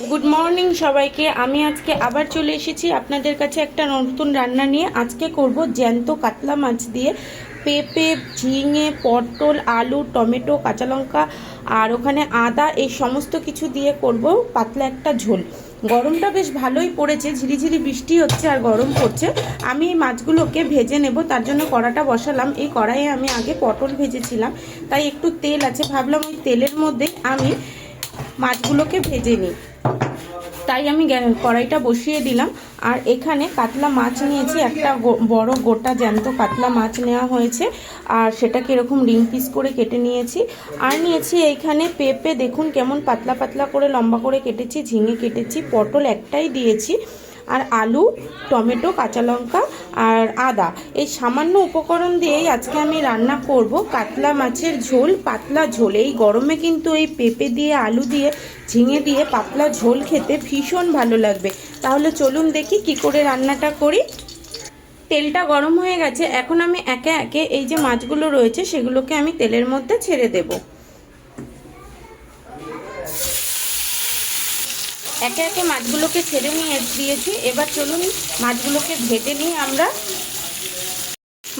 Good morning সবাইকে। আমি আজকে আবার চলে এসেছি আপনাদের কাছে একটা নতুন রান্না নিয়ে। আজকে করব জ্যান্ত কাতলা মাছ দিয়ে পেঁপে, ঝিঙে, পটল, আলু, টমেটো, কাঁচা লঙ্কা আর ওখানে আদা, এই সমস্ত কিছু দিয়ে করব পাতলা একটা ঝোল। গরমটা বেশ ভালোই পড়েছে, ঝিরিঝিরি বৃষ্টি হচ্ছে আর গরম পড়ছে। আমি এই মাছগুলোকে ভেজে নেব, তার জন্য কড়াটা বসালাম। এই কড়াইয়ে আমি আগে পটল ভেজেছিলাম, তাই একটু তেল আছে। ভাবলাম ওই তেলের মধ্যে আমি মাছগুলোকে ভেজে নিই। তাই আমি কড়াইটা বসিয়ে দিলাম। আর এখানে কাতলা মাছ নিয়েছি, একটা বড় গোটা জ্যান্ত কাতলা মাছ নেওয়া হয়েছে। আর সেটাকে এরকম রিং পিস করে কেটে নিয়েছি। আর নিয়েছি এইখানে পেঁপে, দেখুন কেমন পাতলা পাতলা করে লম্বা করে কেটেছি, ঝিঙে কেটেছি, পটল একটাই দিয়েছি। আর আলু, টমেটো, কাঁচা লঙ্কা আর আদা। এই সামান্য উপকরণ দিয়েই আজকে আমি রান্না করব কাতলা মাছের ঝোল, পাতলা ঝোল। এই গরমে কিন্তু এই পেঁপে দিয়ে, আলু দিয়ে, ঝিঙে দিয়ে পাতলা ঝোল খেতে ভীষণ ভালো লাগবে। তাহলে চলুন দেখি কি করে রান্নাটা করি। তেলটা গরম হয়ে গেছে, এখন আমি একে একে এই যে মাছগুলো রয়েছে সেগুলোকে আমি তেলের মধ্যে ছেড়ে দেবো। একে একে মাছগুলোকে ছেড়ে নিয়ে দিয়েছি। এবার চলুন মাছগুলোকে ভেজে নিই আমরা।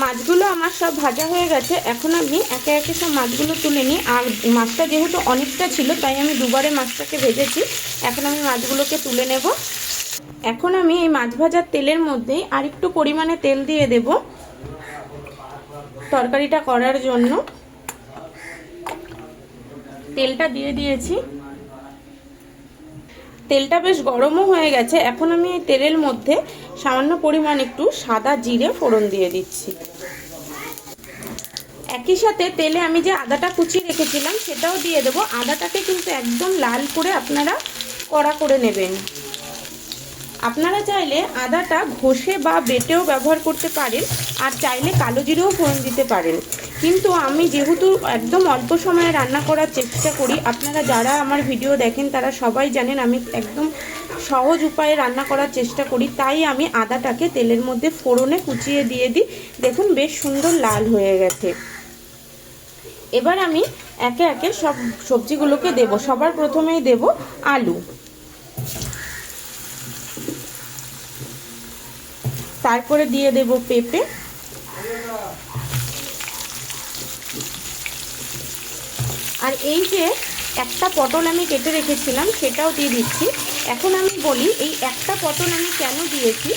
মাছগুলো আমার সব ভাজা হয়ে গেছে। এখন আমি একে একে সব মাছগুলো তুলে নিই। আর মাছটা যেহেতু অনেকটা ছিল, তাই আমি দুবারে মাছটাকে ভেজেছি। এখন আমি মাছগুলোকে তুলে নেব। এখন আমি এই মাছ ভাজার তেলের মধ্যেই আরেকটু পরিমাণে তেল দিয়ে দেব তরকারিটা করার জন্য। তেলটা দিয়ে দিয়েছি। তেলটা বেশ গরমও হয়ে গেছে। এখন আমি এই তেলের মধ্যে সামান্য পরিমাণ একটু সাদা জিরে ফোড়ন দিয়ে দিচ্ছি। একই সাথে তেলে আমি যে আদাটা কুচিয়ে রেখেছিলাম, সেটাও দিয়ে দেবো। আদাটাকে কিন্তু একদম লাল করে আপনারা কড়া করে নেবেন। আপনারা চাইলে আদাটা ঘষে বা বেটেও ব্যবহার করতে পারেন, আর চাইলে কালো জিরেও ফোড়ন দিতে পারেন। কিন্তু আমি যেহেতু একদম অল্প সময়ে রান্না করার চেষ্টা করি, আপনারা যারা আমার ভিডিও দেখেন তারা সবাই জানেন আমি একদম সহজ উপায়ে রান্না করার চেষ্টা করি। তাই আমি আদাটাকে তেলের মধ্যে ফোড়নে কুচিয়ে দিয়ে দিই। দেখুন বেশ সুন্দর লাল হয়ে গেছে। এবার আমি একে একে সব সবজিগুলোকে দেব। সবার প্রথমেই দেব আলু। তারপরে দিয়ে দেব পেঁপে। আর এই যে একটা পটল আমি কেটে রেখেছিলাম, সেটাও দিয়ে দিচ্ছি। এখন আমি বলি, এই একটা পটল আমি কেন দিয়েছি?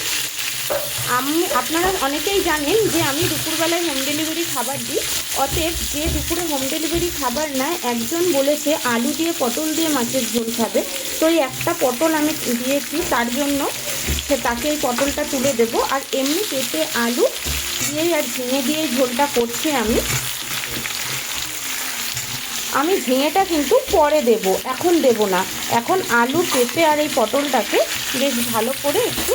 আমি, আপনারা অনেকেই জানেন যে আমি দুপুরবেলায় হোম ডেলিভারি খাবার দিই। অতএব যে দুপুরে হোম ডেলিভারি খাবার নেয়, একজন বলেছে আলু দিয়ে, পটল দিয়ে মাছের ঝোল খাবে। তো এই একটা পটল আমি দিয়েছি, তার জন্য সে তাকে এই পটলটা তুলে দেব। আর এমনি পেঁপে, আলু দিয়েই আর ঝিঙে দিয়ে ঝোলটা করছি আমি। আমি ঝিঙেটা কিন্তু পরে দেব, এখন দেব না। এখন আলু, পেঁপে আর এই পটলটাকে বেশ ভালো করে একটু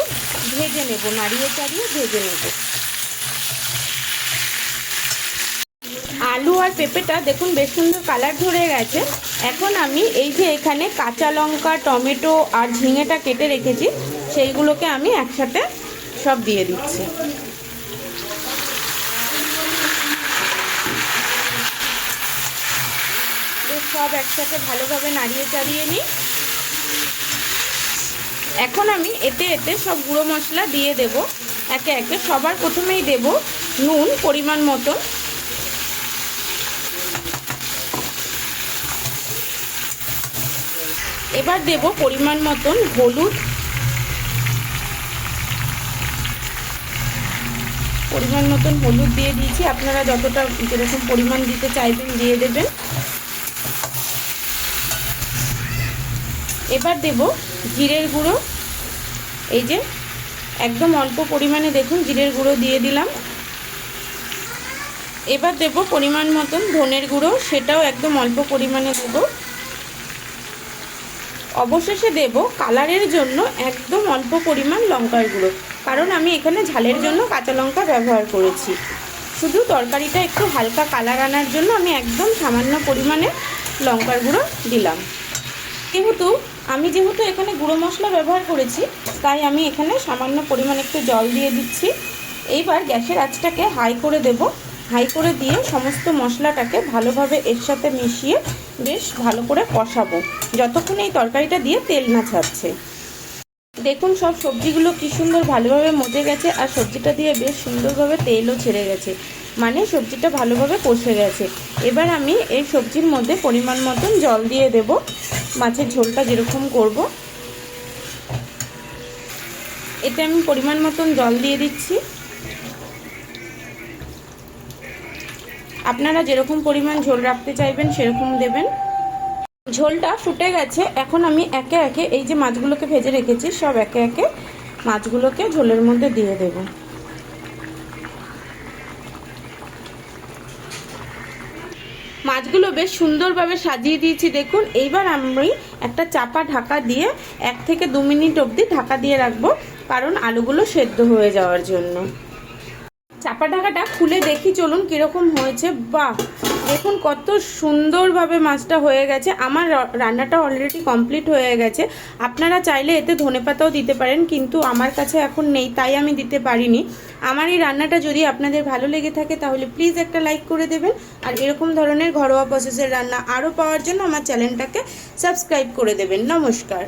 ভেজে নেব, নাড়িয়ে চাড়িয়ে ভেজে নেব। আলু আর পেঁপেটা দেখুন বেশ সুন্দর কালার ধরে গেছে। এখন আমি এই যে এখানে কাঁচা লঙ্কা, টমেটো আর ঝিঙেটা কেটে রেখেছি, সেইগুলোকে আমি একসাথে সব দিয়ে দিচ্ছি বেশ সব একসাথে ভালোভাবে নাড়িয়ে চাড়িয়ে নিই। এখন আমি এতে এতে সব গুঁড়ো মশলা দিয়ে দেব। একে একে সবার প্রথমেই দেব নুন পরিমাণ মতন। এবার দেব পরিমাণ মতন হলুদ। পরিমাণ মতন হলুদ দিয়ে দিয়েছি। আপনারা যতটা যেরকম পরিমাণ দিতে চাইবেন দিয়ে দেবেন। এবার দেব জিরের গুঁড়ো। এই যে, একদম অল্প পরিমাণে দেখুন জিরের গুঁড়ো দিয়ে দিলাম। এবার দেব পরিমাণ মতন ধনের গুঁড়ো, সেটাও একদম অল্প পরিমাণে দেব। অবশেষে দেব কালারের জন্য একদম অল্প পরিমাণ লঙ্কার গুঁড়ো, কারণ আমি এখানে ঝালের জন্য কাঁচা লঙ্কা ব্যবহার করেছি। শুধু তরকারিটা একটু হালকা কালার আনার জন্য আমি একদম সামান্য পরিমাণে লঙ্কার গুঁড়ো দিলাম। যেহেতু আমি যেহেতু এখানে গুঁড়ো মশলা ব্যবহার করেছি, তাই আমি এখানে সামান্য পরিমাণ একটু জল দিয়ে দিচ্ছি। এইবার গ্যাসের আঁচটাকে হাই করে দেব। হাই করে দিয়ে সমস্ত মশলাটাকে ভালোভাবে এর সাথে মিশিয়ে বেশ ভালো করে কষাবো। যতক্ষণ এই তরকারিটা দিয়ে তেল না ছাড়ছে। দেখুন সব সবজিগুলো কি সুন্দর ভালোভাবে মজে গেছে, আর সবজিটা দিয়ে বেশ সুন্দরভাবে তেলও ছেড়ে গেছে। মানে সবজিটা ভালোভাবে কষে গেছে। এবার আমি এই সবজির মধ্যে পরিমাণ মতন জল দিয়ে দেব। মাছের ঝোলটা যেরকম করব। এতে আমি পরিমাণ মতন জল দিয়ে দিচ্ছি। আপনারা যেরকম পরিমাণ ঝোল রাখতে চাইবেন, সেরকম দেবেন। ঝোলটা ফুটে গেছে। এখন আমি একে একে এই যে মাছগুলোকে ভেজে রেখেছি, সব একে একে মাছগুলোকে ঝোলের মধ্যে দিয়ে দেব। মাছগুলো বেশ সুন্দরভাবে সাজিয়ে দিয়েছি, দেখুন। এইবার আমি একটা চাপা ঢাকা দিয়ে এক থেকে দু মিনিট অবধি ঢাকা দিয়ে রাখব, কারণ আলুগুলো সেদ্ধ হয়ে যাওয়ার জন্য। চাপা ঢাকাটা খুলে দেখি, চলুন কীরকম হয়েছে। বাহ! দেখুন কত সুন্দরভাবে মাছটা হয়ে গেছে। আমার রান্নাটা অলরেডি কমপ্লিট হয়ে গেছে। আপনারা চাইলে এতে ধনেপাতাও দিতে পারেন, কিন্তু আমার কাছে এখন নেই, তাই আমি দিতে পারিনি। আমার এই রান্নাটা যদি আপনাদের ভালো লেগে থাকে, তাহলে প্লিজ একটা লাইক করে দেবেন। আর এরকম ধরনের ঘরোয়া প্রসেসের রান্না আরও পাওয়ার জন্য আমার চ্যানেলটাকে সাবস্ক্রাইব করে দেবেন। নমস্কার।